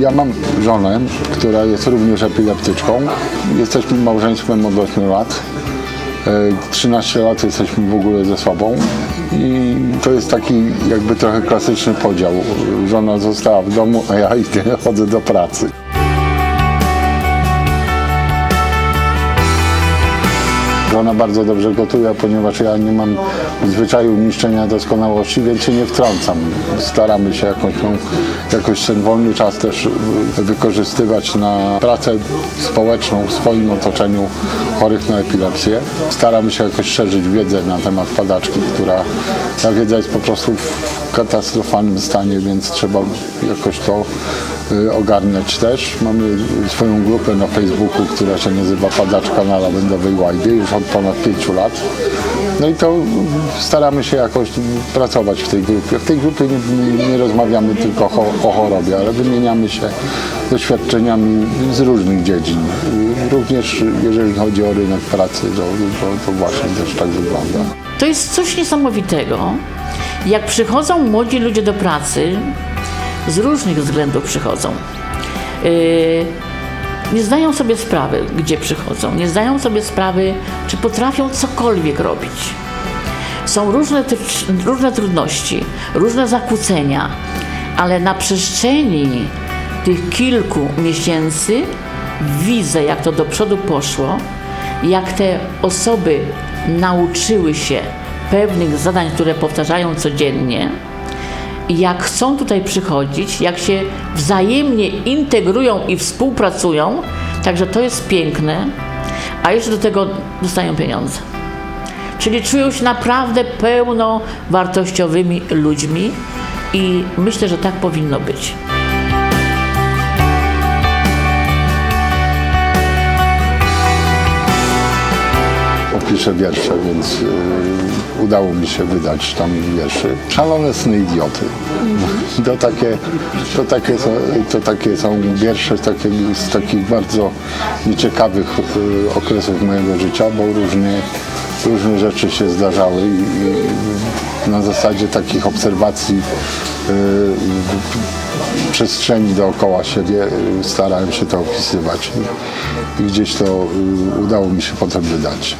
Ja mam żonę, która jest również epileptyczką. Jesteśmy małżeństwem od 8 lat. E, 13 lat jesteśmy w ogóle ze sobą i to jest taki jakby trochę klasyczny podział. Żona została w domu, a ja idę, chodzę do pracy. Żona bardzo dobrze gotuje, ponieważ ja nie mam zwyczaju niszczenia doskonałości, więc się nie wtrącam. Staramy się jakoś, no, jakoś ten wolny czas też wykorzystywać na pracę społeczną w swoim otoczeniu chorych na epilepsję. Staramy się jakoś szerzyć wiedzę na temat padaczki, która ta wiedza jest po prostu w katastrofalnym stanie, więc trzeba jakoś to y, ogarniać też. Mamy swoją grupę na Facebooku, która się nazywa Padaczka na Lawendowej Łajbie już od ponad pięciu lat. No i to staramy się jakoś pracować w tej grupie. W tej grupie nie, nie rozmawiamy tylko o, chorobie, ale wymieniamy się doświadczeniami z różnych dziedzin. Również jeżeli chodzi o rynek pracy, to, to, to właśnie też tak wygląda. To jest coś niesamowitego. Jak przychodzą młodzi ludzie do pracy, z różnych względów przychodzą. Yy, nie zdają sobie sprawy, gdzie przychodzą, nie zdają sobie sprawy, czy potrafią cokolwiek robić. Są różne, różne trudności, różne zakłócenia, ale na przestrzeni tych kilku miesięcy widzę, jak to do przodu poszło, jak te osoby nauczyły się pewnych zadań, które powtarzają codziennie, jak chcą tutaj przychodzić, jak się wzajemnie integrują i współpracują, także to jest piękne, a jeszcze do tego dostają pieniądze. Czyli czują się naprawdę pełnowartościowymi ludźmi i myślę, że tak powinno być. Piszę wiersze, więc y, udało mi się wydać tam wierszy. Szalone sny idioty. To takie, to takie, są, to takie są wiersze takie, z takich bardzo nieciekawych y, okresów mojego życia, bo różnie, różne rzeczy się zdarzały i, i na zasadzie takich obserwacji y, przestrzeni dookoła siebie y, starałem się to opisywać i, i gdzieś to y, udało mi się potem wydać.